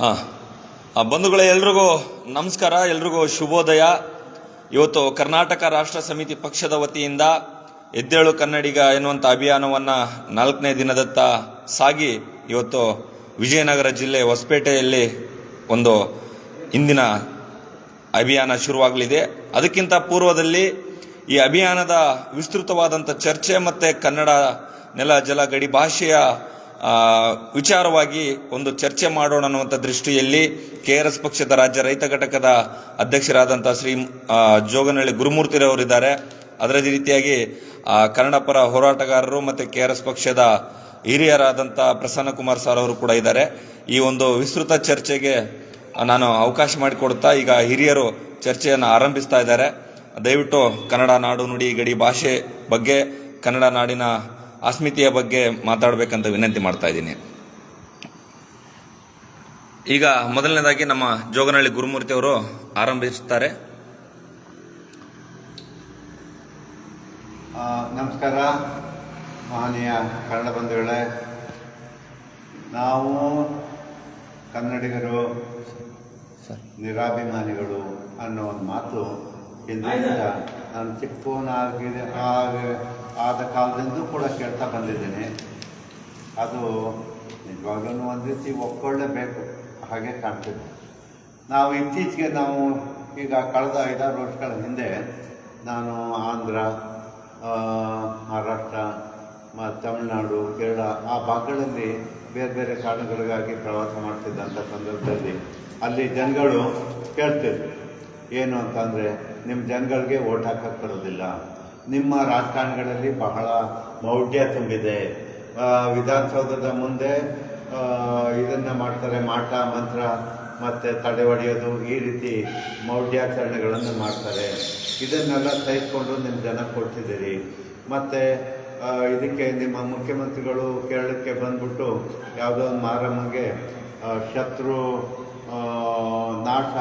ಹಾಂ ಬಂಧುಗಳೇ ಎಲ್ರಿಗೂ ನಮಸ್ಕಾರ, ಎಲ್ರಿಗೂ ಶುಭೋದಯ. ಇವತ್ತು ಕರ್ನಾಟಕ ರಾಷ್ಟ್ರ ಸಮಿತಿ ಪಕ್ಷದ ವತಿಯಿಂದ ಎದ್ದೇಳು ಕನ್ನಡಿಗ ಎನ್ನುವಂಥ ಅಭಿಯಾನವನ್ನು ನಾಲ್ಕನೇ ದಿನದತ್ತ ಸಾಗಿ ಇವತ್ತು ವಿಜಯನಗರ ಜಿಲ್ಲೆ ಹೊಸಪೇಟೆಯಲ್ಲಿ ಒಂದು ಇಂದಿನ ಅಭಿಯಾನ ಶುರುವಾಗಲಿದೆ. ಅದಕ್ಕಿಂತ ಪೂರ್ವದಲ್ಲಿ ಈ ಅಭಿಯಾನದ ವಿಸ್ತೃತವಾದಂಥ ಚರ್ಚೆ ಮತ್ತು ಕನ್ನಡ ನೆಲ, ಜಲ, ಗಡಿ ಭಾಷೆಯ ವಿಚಾರವಾಗಿ ಒಂದು ಚರ್ಚೆ ಮಾಡೋಣ ಅನ್ನುವಂಥ ದೃಷ್ಟಿಯಲ್ಲಿ ಕೆ ಆರ್ ಎಸ್ ಪಕ್ಷದ ರಾಜ್ಯ ರೈತ ಘಟಕದ ಅಧ್ಯಕ್ಷರಾದಂಥ ಶ್ರೀ ಜೋಗನಹಳ್ಳಿ ಗುರುಮೂರ್ತಿರವರಿದ್ದಾರೆ ಅದರ ರೀತಿಯಾಗಿ ಕನ್ನಡ ಪರ ಹೋರಾಟಗಾರರು ಮತ್ತು ಕೆ ಆರ್ ಎಸ್ ಪಕ್ಷದ ಹಿರಿಯರಾದಂಥ ಪ್ರಸನ್ನ ಕುಮಾರ್ ಸರ್ ಅವರು ಕೂಡ ಇದ್ದಾರೆ. ಈ ಒಂದು ವಿಸ್ತೃತ ಚರ್ಚೆಗೆ ನಾನು ಅವಕಾಶ ಮಾಡಿಕೊಡ್ತಾ ಈಗ ಹಿರಿಯರು ಚರ್ಚೆಯನ್ನು ಆರಂಭಿಸ್ತಾ ಇದ್ದಾರೆ. ದಯವಿಟ್ಟು ಕನ್ನಡ ನಾಡು ನುಡಿ ಗಡಿ ಭಾಷೆ ಬಗ್ಗೆ ಕನ್ನಡ ನಾಡಿನ ಅಸ್ಮಿತೆಯ ಬಗ್ಗೆ ಮಾತಾಡಬೇಕಂತ ವಿನಂತಿ ಮಾಡ್ತಾ ಇದ್ದೀನಿ. ಈಗ ಮೊದಲನೇದಾಗಿ ನಮ್ಮ ಜೋಗನಹಳ್ಳಿ ಗುರುಮೂರ್ತಿ ಅವರು ಆರಂಭಿಸುತ್ತಾರೆ. ನಮಸ್ಕಾರ. ಮಾನ್ಯ ಕನ್ನಡ ಬಂಧುಗಳೇ, ನಾವು ಕನ್ನಡಿಗರು ನಿರಾಭಿಮಾನಿಗಳು ಅನ್ನೋ ಒಂದು ಮಾತು ಹಿಂದಿನಿಂದ ನಾನು ಚಿಕ್ಕವನಾಗಿದೆ, ಆಗ- ಆದ ಕಾಲದಿಂದಲೂ ಕೂಡ ಕೇಳ್ತಾ ಬಂದಿದ್ದೀನಿ. ಅದು ನಿಜವಾಗ್ಲೂ ಒಂದು ರೀತಿ ಒಪ್ಕೊಳ್ಳೇಬೇಕು. ಹಾಗೆ ಕಾಣ್ತಿದೆ. ನಾವು ಇತ್ತೀಚೆಗೆ ನಾವು ಈಗ ಕಳೆದ ಐದಾರು ವರ್ಷಗಳ ಹಿಂದೆ ನಾನು ಆಂಧ್ರ ಮಹಾರಾಷ್ಟ್ರ ತಮಿಳುನಾಡು, ಕೇರಳ ಆ ಭಾಗಗಳಲ್ಲಿ ಬೇರೆ ಬೇರೆ ಕಾರಣಗಳಿಗಾಗಿ ಪ್ರವಾಸ ಮಾಡ್ತಿದ್ದಂಥ ಸಂದರ್ಭದಲ್ಲಿ ಅಲ್ಲಿ ಜನಗಳು ಕೇಳ್ತಿದ್ರು. ಏನು ಅಂತಂದರೆ ನಿಮ್ಮ ಜನಗಳಿಗೆ ಓಟ್ ಹಾಕಕ್ಕೆ ಬರೋದಿಲ್ಲ. ನಿಮ್ಮ ರಾಜಕಾರಣಿಗಳಲ್ಲಿ ಬಹಳ ಮೌಢ್ಯ ತುಂಬಿದೆ. ವಿಧಾನಸೌಧದ ಮುಂದೆ ಇದನ್ನು ಮಾಡ್ತಾರೆ ಮಾಟ ಮಂತ್ರ, ಮತ್ತು ತಡೆ ಒಡೆಯೋದು ಈ ರೀತಿ ಮೌಢ್ಯಾಚರಣೆಗಳನ್ನು ಮಾಡ್ತಾರೆ. ಇದನ್ನೆಲ್ಲ ಸಹಿಸ್ಕೊಂಡು ನಿಮ್ಮ ಜನ ಕೊಡ್ತಿದ್ದೀರಿ. ಮತ್ತು ಇದಕ್ಕೆ ನಿಮ್ಮ ಮುಖ್ಯಮಂತ್ರಿಗಳು ಕೇರಳಕ್ಕೆ ಬಂದ್ಬಿಟ್ಟು ಯಾವುದೋ ಒಂದು ಮಾರಮ್ಮಗೆ ಶತ್ರು ನಾಶ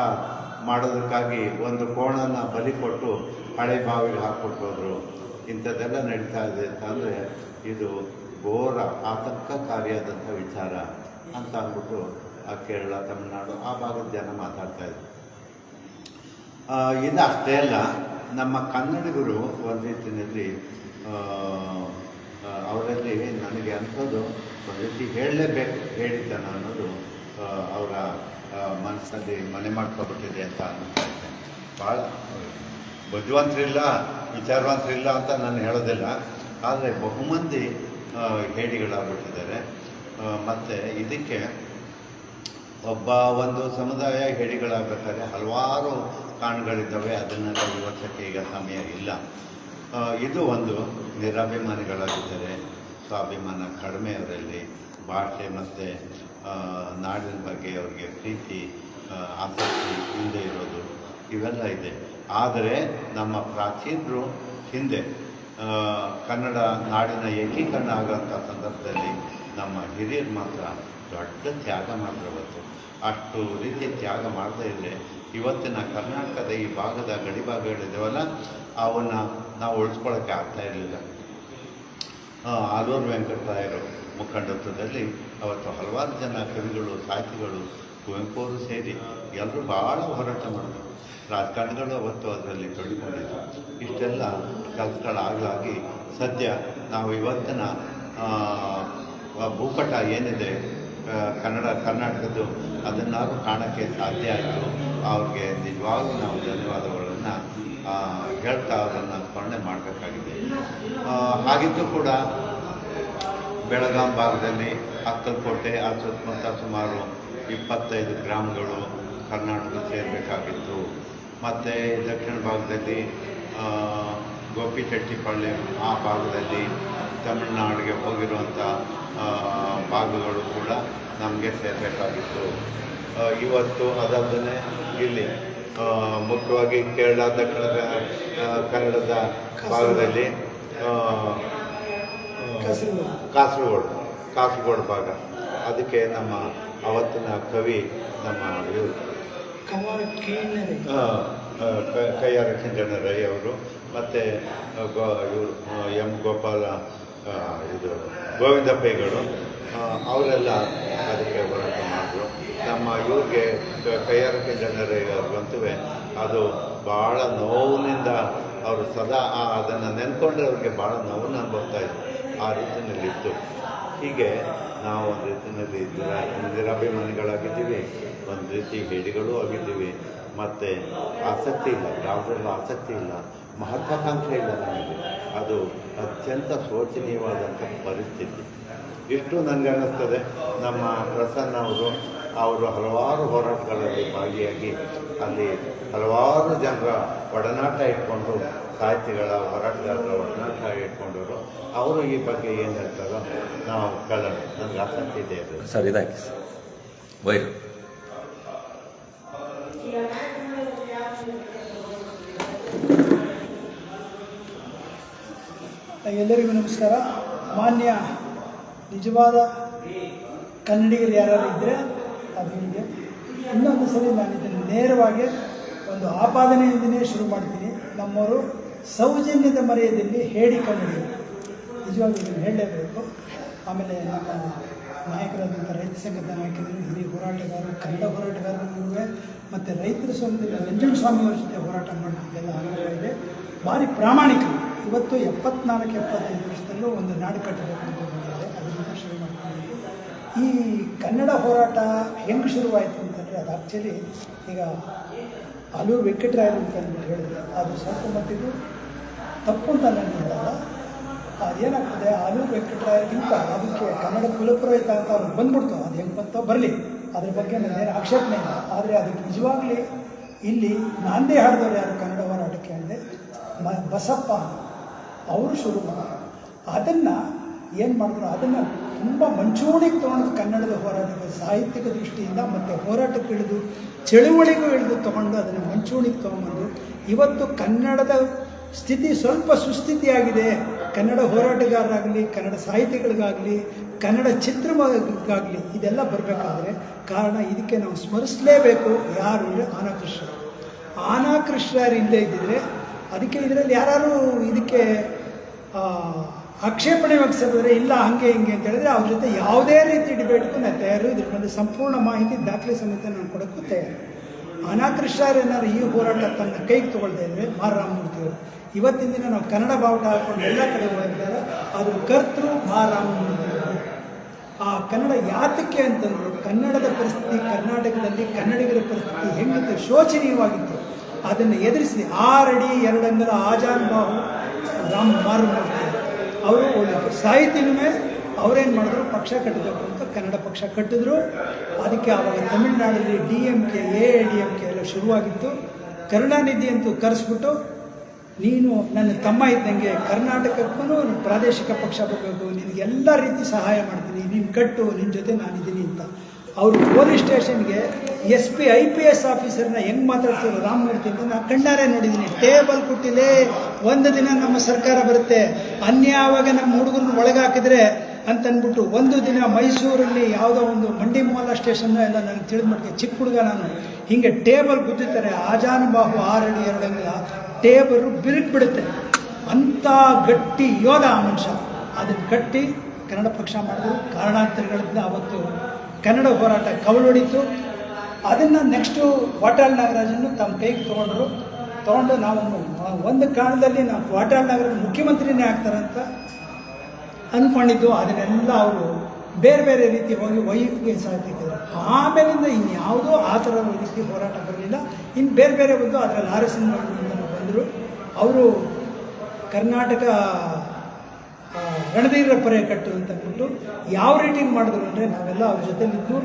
ಮಾಡೋದಕ್ಕಾಗಿ ಒಂದು ಕೋಣನ ಬಲಿ ಕೊಟ್ಟು ಹಳೆ ಬಾವಿಗೆ ಹಾಕ್ಬಿಟ್ಟು ಹೋದರು. ಇಂಥದ್ದೆಲ್ಲ ನಡೀತಾ ಇದೆ ಅಂತಂದರೆ ಇದು ಘೋರ ಆತಂಕಕಾರಿಯಾದಂಥ ವಿಚಾರ ಅಂತ ಅಂದ್ಬಿಟ್ಟು ಆ ಕೇರಳ, ತಮಿಳುನಾಡು, ಆ ಭಾಗದ ಜನ ಮಾತಾಡ್ತಾ ಇದ್ರು. ಇದು ಅಷ್ಟೇ ಅಲ್ಲ, ನಮ್ಮ ಕನ್ನಡಿಗರು ಒಂದು ರೀತಿಯಲ್ಲಿ ಅವರಲ್ಲಿ ನನಗೆ ಅಂಥದ್ದು ಒಂದು ರೀತಿ ಹೇಳಲೇಬೇಕು, ಹೇಳಿದ್ದಾನೆ ಅನ್ನೋದು ಅವರ ಮನಸ್ಸಲ್ಲಿ ಮನೆ ಮಾಡ್ಕೊಬಿಟ್ಟಿದೆ ಅಂತ ಅನ್ಸ್ತಾ ಇದ್ದೇನೆ ಭಾಳ ಬುದ್ಧಿವಂತರಿಲ್ಲ, ವಿಚಾರವಂತರಿಲ್ಲ ಅಂತ ನಾನು ಹೇಳೋದಿಲ್ಲ. ಆದರೆ ಬಹುಮಂದಿ ಹೇಳಿಗಳಾಗ್ಬಿಟ್ಟಿದ್ದಾರೆ ಮತ್ತು ಇದಕ್ಕೆ ಒಬ್ಬ ಒಂದು ಸಮುದಾಯ ಹೇಡಿಗಳಾಗಬೇಕಾದ್ರೆ ಹಲವಾರು ಕಾರಣಗಳಿದ್ದಾವೆ ಅದನ್ನೆಲ್ಲ ವಿವರಿಸೋಕ್ಕೆ ಈಗ ಸಮಯ ಇಲ್ಲ. ಇದು ಒಂದು ನಿರಾಭಿಮಾನಿಗಳಾಗಿದ್ದಾರೆ. ಸ್ವಾಭಿಮಾನ ಕಡಿಮೆ ಅವರಲ್ಲಿ ಭಾಷೆ ಮತ್ತು ನಾಡಿನ ಬಗ್ಗೆ ಅವರಿಗೆ ಪ್ರೀತಿ ಆಸಕ್ತಿ ಹಿಂದೆ ಇರೋದು ಇವೆಲ್ಲ ಇದೆ. ಆದರೆ ನಮ್ಮ ಪ್ರಾಚೀನರು ಹಿಂದೆ ಕನ್ನಡ ನಾಡಿನ ಏಕೀಕರಣ ಆಗೋಂಥ ಸಂದರ್ಭದಲ್ಲಿ ನಮ್ಮ ಹಿರಿಯರು ಮಾತ್ರ ದೊಡ್ಡ ತ್ಯಾಗ ಮಾಡಿರಬೇಕು ಅಷ್ಟು ರೀತಿ ತ್ಯಾಗ ಮಾಡದೇ ಇದ್ದರೆ ಇವತ್ತಿನ ಕರ್ನಾಟಕದ ಈ ಭಾಗದ ಗಡಿ ಭಾಗಗಳಿದ್ದಾವಲ್ಲ ಅವನ್ನ ನಾವು ಉಳಿಸ್ಕೊಳ್ಳೋಕ್ಕೆ ಆಗ್ತಾ ಇರಲಿಲ್ಲ. ಆಲೂರು ವೆಂಕಟರಾಯರು. ಮುಖಂಡತ್ವದಲ್ಲಿ ಅವತ್ತು ಹಲವಾರು ಜನ ಕವಿಗಳು, ಸಾಹಿತಿಗಳು ಕುವೆಂಪು ಅವರು ಸೇರಿ ಎಲ್ಲರೂ ಭಾಳ ಹೋರಾಟ ಮಾಡಿದ್ರು. ರಾಜಕಾರಣಿಗಳು ಅವತ್ತು ಅದರಲ್ಲಿ ತೊಡಗಿಕೊಂಡಿದ್ರು. ಇಷ್ಟೆಲ್ಲ ಕೆಲಸಗಳಾಗಲಾಗಿ ಸದ್ಯ ನಾವು ಇವತ್ತಿನ ಭೂಪಟ ಏನಿದೆ ಕನ್ನಡ, ಕರ್ನಾಟಕದ್ದು ಅದನ್ನಾದರೂ ಕಾಣೋಕ್ಕೆ ಸಾಧ್ಯ ಆಯಿತು. ಅವ್ರಿಗೆ ನಿಜವಾಗ್ಲೂ ನಾವು ಧನ್ಯವಾದಗಳನ್ನು ಹೇಳ್ತಾ ಅದನ್ನು ಸ್ಮರಣೆ ಮಾಡಬೇಕಾಗಿದೆ. ಹಾಗಿದ್ದು ಕೂಡ ಬೆಳಗಾಂ ಭಾಗದಲ್ಲಿ ಅಕ್ಕಲಕೋಟೆ ಆ ಸುತ್ತಮುತ್ತ ಸುಮಾರು ಇಪ್ಪತ್ತೈದು ಗ್ರಾಮಗಳು ಕರ್ನಾಟಕ ಸೇರಬೇಕಾಗಿತ್ತು. ಮತ್ತು ದಕ್ಷಿಣ ಭಾಗದಲ್ಲಿ ಗೋಪಿಚೆಟ್ಟಿಪಾಳ್ಯ ಆ ಭಾಗದಲ್ಲಿ ತಮಿಳುನಾಡಿಗೆ ಹೋಗಿರುವಂಥ ಭಾಗಗಳು ಕೂಡ ನಮಗೆ ಸೇರಬೇಕಾಗಿತ್ತು. ಇವತ್ತು ಅದಲ್ಲದೆ ಇಲ್ಲಿ ಮುಖ್ಯವಾಗಿ ಕೇರಳ ದಕ್ಷಿಣ ಕನ್ನಡದ ಭಾಗದಲ್ಲಿ ಕಾಸರಗೋಡು. ಕಾಸರಗೋಡು. ಭಾಗ. ಅದಕ್ಕೆ ನಮ್ಮ ಅವತ್ತಿನ ಕವಿ ನಮ್ಮ ಕೈಯಾರ ಕಿಂಜನ ರೈ ಅವರು ಮತ್ತು ಗೋ ಇವರು ಎಂ ಗೋಪಾಲ ಇದು ಗೋವಿಂದ ಪೈಗಳು ಅವರೆಲ್ಲ ಅದಕ್ಕೆ ಹೋರಾಟ ಮಾಡಿದ್ರು. ನಮ್ಮ ಇವ್ರಿಗೆ ಕ- ಕೈಗಾರಿಕೆ ಜನರಿಗೆ ಬಂತುವೆ ಅದು ಭಾಳ ನೋವಿನಿಂದ ಅವರು ಸದಾ ಅದನ್ನು ನೆನ್ಕೊಂಡ್ರೆ ಅವ್ರಿಗೆ ಭಾಳ ನೋವನ್ನು ಅನುಭವ್ತಾ ಇದ್ರು ಆ ರೀತಿಯಲ್ಲಿತ್ತು. ಹೀಗೆ ನಾವು ಒಂದು ರೀತಿಯಲ್ಲಿ ನಿರಾಭಿಮಾನಿಗಳಾಗಿದ್ದೀವಿ. ಒಂದು ರೀತಿ ಹೇಡಿಗಳೂ ಆಗಿದ್ದೀವಿ. ಮತ್ತು ಆಸಕ್ತಿ ಇಲ್ಲ, ಯಾವುದರಲ್ಲೂ ಆಸಕ್ತಿ ಇಲ್ಲ, ಮಹತ್ವಾಕಾಂಕ್ಷೆ ಇಲ್ಲ ನಮಗೆ. ಅದು ಅತ್ಯಂತ ಶೋಚನೀಯವಾದಂಥ ಪರಿಸ್ಥಿತಿ. ಇಷ್ಟು ನನಗನ್ನಿಸ್ತದೆ ನಮ್ಮ ಪ್ರಸನ್ನ ಅವರು ಅವರು ಹಲವಾರು ಹೋರಾಟಗಳಲ್ಲಿ ಭಾಗಿಯಾಗಿ ಅಲ್ಲಿ ಹಲವಾರು ಜನರ ಒಡನಾಟ ಇಟ್ಕೊಂಡು ಸಾಹಿತಿಗಳ ಹೋರಾಟಗಾರರ ಒಡನಾಟ ಇಟ್ಕೊಂಡವರು ಅವರು ಈ ಬಗ್ಗೆ ಏನು ಹೇಳ್ತಾರೋ ನಾವು ಕೇಳೋಣ. ನನಗೆ ಆಸಕ್ತಿ ಇದೆ ಅದು. ಸರ್ ಇದಾಕಿ ಸರ್. ವೈರ್. ಎಲ್ಲರಿಗೂ ನಮಸ್ಕಾರ. ಮಾನ್ಯ ನಿಜವಾದ ಕನ್ನಡಿಗರು ಯಾರು ಇದ್ದರೆ ಅದು ಹೀಗೆ ಇನ್ನೊಂದು ಸರಿ ನಾನು ಇದನ್ನು ನೇರವಾಗಿ ಒಂದು ಆಪಾದನೆಯಿಂದನೇ ಶುರು ಮಾಡ್ತೀನಿ. ನಮ್ಮವರು ಸೌಜನ್ಯದ ಮರೆಯದಲ್ಲಿ ಹೇಳಿ ಕನ್ನಡಿ. ಇದನ್ನು ಹೇಳಲೇಬೇಕು. ಆಮೇಲೆ ನಮ್ಮ ನಾಯಕರಾದಂಥ ರೈತ ಸಂಘದ ನಾಯಕರು, ಹಿರಿಯ ಹೋರಾಟಗಾರರು, ಕನ್ನಡ ಹೋರಾಟಗಾರರು ಮತ್ತು ರೈತರ ಸಂಘದಿಂದ ರಂಜನ್ ಸ್ವಾಮಿಯವರ ಜೊತೆ ಹೋರಾಟ ಮಾಡಿದ್ದೆಲ್ಲ ಅನುಭವ ಇದೆ. ಭಾರಿ ಪ್ರಾಮಾಣಿಕ. ಇವತ್ತು ಎಪ್ಪತ್ನಾಲ್ಕು, ಎಪ್ಪತ್ತೈದು ವರ್ಷದಲ್ಲೂ ಒಂದು ನಾಡು ಕಟ್ಟಬೇಕು ಅಂತ ಬಂದಿದೆ ಅದರಿಂದ ಶುರು ಮಾಡ್ತೀನಿ ಈ ಕನ್ನಡ ಹೋರಾಟ ಹೆಂಗೆ ಶುರುವಾಯಿತು ಅಂತಂದರೆ ಅದು ಆ್ಯಕ್ಚುಲಿ ಈಗ ಆಲೂರು ವೆಂಕಟರಾಯರು ಅಂತ ಅಂದ್ಬಿಟ್ಟು ಹೇಳಿದ್ರೆ. ಅದು ಸ್ವಲ್ಪ ಮಟ್ಟಿಗೂ ತಪ್ಪು ಅಂತ ನಾನು ಹೇಳಲ್ಲ. ಅದೇನಾಗ್ತದೆ ಆಲೂರು ವೆಂಕಟರಾಯರಿಗಿಂತ ಅದಕ್ಕೆ ಕನ್ನಡ ಕುಲಪುರೋಹಿತ ಅಂತ ಅವ್ರು ಬಂದ್ಬಿಡ್ತು. ಅದು ಹೆಂಗೆ ಬಂತೋ ಬರಲಿ. ಅದ್ರ ಬಗ್ಗೆ ನನ್ನೇನು ಆಕ್ಷೇಪಣೆ ಇಲ್ಲ. ಆದರೆ ಅದಕ್ಕೆ ನಿಜವಾಗ್ಲಿ ಇಲ್ಲಿ ನಾಂದೇ ಹಾಡಿದವರು ಯಾರು ಕನ್ನಡ ಹೋರಾಟಕ್ಕೆ ಅಂದರೆ ಮ, ಬಸಪ್ಪ. ಅವರು ಶುರು ಅದನ್ನು ಏನು ಮಾಡಿದ್ರು? ಅದನ್ನು ತುಂಬ ಮಂಚೂಣಿಗೆ ತೊಗೊಂಡು ಕನ್ನಡದ ಹೋರಾಟದ ಸಾಹಿತ್ಯಿಕ ದೃಷ್ಟಿಯಿಂದ ಮತ್ತು ಹೋರಾಟಕ್ಕೆ ಇಳಿದು, ಚಳುವಳಿಗೂ ಇಳಿದು ತೊಗೊಂಡು ಅದನ್ನು ಮಂಚೂಣಿಗೆ ತೊಗೊಂಬಂದು ಇವತ್ತು ಕನ್ನಡದ ಸ್ಥಿತಿ ಸ್ವಲ್ಪ ಸುಸ್ಥಿತಿಯಾಗಿದೆ. ಕನ್ನಡ ಹೋರಾಟಗಾರರಾಗಲಿ, ಕನ್ನಡ ಸಾಹಿತಿಗಳಿಗಾಗಲಿ, ಕನ್ನಡ ಚಿತ್ರಮಗಾಗಲಿ, ಇದೆಲ್ಲ ಬರಬೇಕಾದ್ರೆ ಕಾರಣ ಇದಕ್ಕೆ ನಾವು ಸ್ಮರಿಸಲೇಬೇಕು. ಯಾರು ಅಂದರೆ ಆನಾಕೃಷ್ಣ. ಆನಾಕೃಷ್ಣರು ಇಲ್ಲದೆ ಇದ್ದಿದ್ರೆ, ಅದಕ್ಕೆ ಇದರಲ್ಲಿ ಯಾರು ಇದಕ್ಕೆ ಆಕ್ಷೇಪಣೆ ವ್ಯಕ್ತಿಸಿದ್ರೆ ಇಲ್ಲ, ಹಂಗೆ, ಹಿಂಗೆ ಅಂತ ಹೇಳಿದ್ರೆ ಅವ್ರ ಜೊತೆ ಯಾವುದೇ ರೀತಿ ಡಿಬೇಟ್ಗೂ ನಾನು ತಯಾರು ಇದ್ರ ಸಂಪೂರ್ಣ ಮಾಹಿತಿ ದಾಖಲೆ ಸಮೇತ ನಾನು ಕೊಡೋಕ್ಕೂ ತಯಾರು ಅನಾಕೃಷ್ಣರು ಏನಾದ್ರು ಈ ಹೋರಾಟ ತನ್ನ ಕೈಗೆ ತಗೊಳ್ತಾ ಇದ್ರೆ ಮಾರ ರಾಮಮೂರ್ತಿಯವರು ಇವತ್ತಿನ ದಿನ ನಾವು ಕನ್ನಡ ಬಾವುಟ ಹಾಕೊಂಡು ಎಲ್ಲ ಕಡೆ ಹೋಗಿದ್ದಾರೆ ಅದು ಕರ್ತೃ ಮಾ ರಾಮಮೂರ್ತಿಯವರು ಆ ಕನ್ನಡ ಯಾತಕ್ಕೆ ಅಂತಂದ್ರು ಕನ್ನಡದ ಪರಿಸ್ಥಿತಿ ಕರ್ನಾಟಕದಲ್ಲಿ ಕನ್ನಡಿಗರ ಪರಿಸ್ಥಿತಿ ಹೆಂಗಿತ್ತು ಶೋಚನೀಯವಾಗಿತ್ತು. ಅದನ್ನು ಎದುರಿಸಿ ಆರಡಿ ಎರಡಂಗಲ ಆಜಾನ್ ಬಾಹು ರಾಮ್ ಮಾರುಮೂರ್ತಿ ಅವರು ಒಳ್ಳೆಯದು ಸಾಹಿತಿನೂ ಅವರೇನು ಮಾಡಿದ್ರು, ಪಕ್ಷ ಕಟ್ಟಬೇಕು ಅಂತ ಕನ್ನಡ ಪಕ್ಷ ಕಟ್ಟಿದ್ರು. ಅದಕ್ಕೆ ಆವಾಗ ತಮಿಳುನಾಡಲ್ಲಿ D M K, A D M K ಎಲ್ಲ ಶುರುವಾಗಿತ್ತು. ಕರುಣಾನಿಧಿ ಅಂತೂ ಕರೆಸ್ಬಿಟ್ಟು, ನೀನು ನನ್ನ ತಮ್ಮ ಇದ್ದಂಗೆ ಕರ್ನಾಟಕಕ್ಕೂ ಪ್ರಾದೇಶಿಕ ಪಕ್ಷ ಬರಬೇಕು ನಿನಗೆಲ್ಲ ರೀತಿ ಸಹಾಯ ಮಾಡ್ತೀನಿ, ನೀನು ಕಟ್ಟು ನಿನ್ನ ಜೊತೆ ನಾನಿದ್ದೀನಿ ಅಂತ. ಅವರು ಪೊಲೀಸ್ ಸ್ಟೇಷನ್ಗೆ S P, I P S ಆಫೀಸರ್ನ ಹೆಂಗೆ ಮಾತಾಡ್ತಿರೋ ರಾಮಮೂರ್ತಿ ಅಂತ ನಾನು ಕಣ್ಣಾರೆ ನೋಡಿದ್ದೀನಿ. ಟೇಬಲ್ ಕೊಟ್ಟಿಲ್ಲೇ ಒಂದು ದಿನ ನಮ್ಮ ಸರ್ಕಾರ ಬರುತ್ತೆ. ಅನ್ಯಾವಾಗ ನಮ್ಮ ಹುಡುಗರನ್ನ ಒಳಗಾಕಿದ್ರೆ ಅಂತ ಅಂದ್ಬಿಟ್ಟು ಒಂದು ದಿನ ಮೈಸೂರಲ್ಲಿ ಯಾವುದೋ ಒಂದು ಮಂಡಿ ಮೋಲ ಸ್ಟೇಷನ್ ಎಲ್ಲ ನನಗೆ ತಿಳಿದ ಚಿಕ್ಕ ಹುಡುಗ ನಾನು. ಹಿಂಗೆ ಟೇಬಲ್ ಗುದ್ದಿತಾರೆ ಆಜಾನುಬಾಹು ಆರಡಿ ಎರಡಂಗಿಲ್ಲ ಟೇಬಲ್ ಬಿರುಕು ಬಿಡುತ್ತೆ ಅಂಥ ಗಟ್ಟಿ ಯೋಧ ಆ ಮನುಷ್ಯ. ಅದನ್ನು ಕಟ್ಟಿ ಕನ್ನಡ ಪಕ್ಷ ಮಾಡಿದ್ರು. ಕಾರಣಾಂತರಗಳಿಂದ ಅವತ್ತು ಕನ್ನಡ ಹೋರಾಟ ಕವಲೊಡಿತು. ಅದನ್ನು ನೆಕ್ಸ್ಟು ವಾಟಾಳ್ ನಾಗರಾಜನ್ನು ತಮ್ಮ ಕೈಗೆ ತೊಗೊಂಡ್ರು. ತೊಗೊಂಡು ನಾವು ಒಂದು ಕಾಲದಲ್ಲಿ ನಾವು ವಾಟಾಳ್ ನಗರದ ಮುಖ್ಯಮಂತ್ರಿನೇ ಆಗ್ತಾರಂತ ಅಂದ್ಕೊಂಡಿದ್ದು ಅದನ್ನೆಲ್ಲ ಅವರು ಬೇರೆ ಬೇರೆ ರೀತಿ ಹೋಗಿ ವೈಯಕ್ತಿಕ ಸಾಹಿತ್ಯಿದ್ರು ಆಮೇಲಿಂದ ಇನ್ಯಾವುದೋ ಆ ಥರ ರೀತಿ ಹೋರಾಟ ಬರಲಿಲ್ಲ. ಇನ್ನು ಬೇರೆ ಬೇರೆ ಬಂದು ಅದರಲ್ಲಿ ಆರ್ ಎಸ್ ಬಂದರು. ಅವರು ಕರ್ನಾಟಕ ಪೊರೆ ಪರೆ ಕಟ್ಟು ಅಂತ ಅಂದ್ಬಿಟ್ಟು ಯಾವ ರೀತಿ ಮಾಡಿದ್ರು ಅಂದರೆ ನಾವೆಲ್ಲ ಅವ್ರ ಜೊತೆಲಿದ್ದು,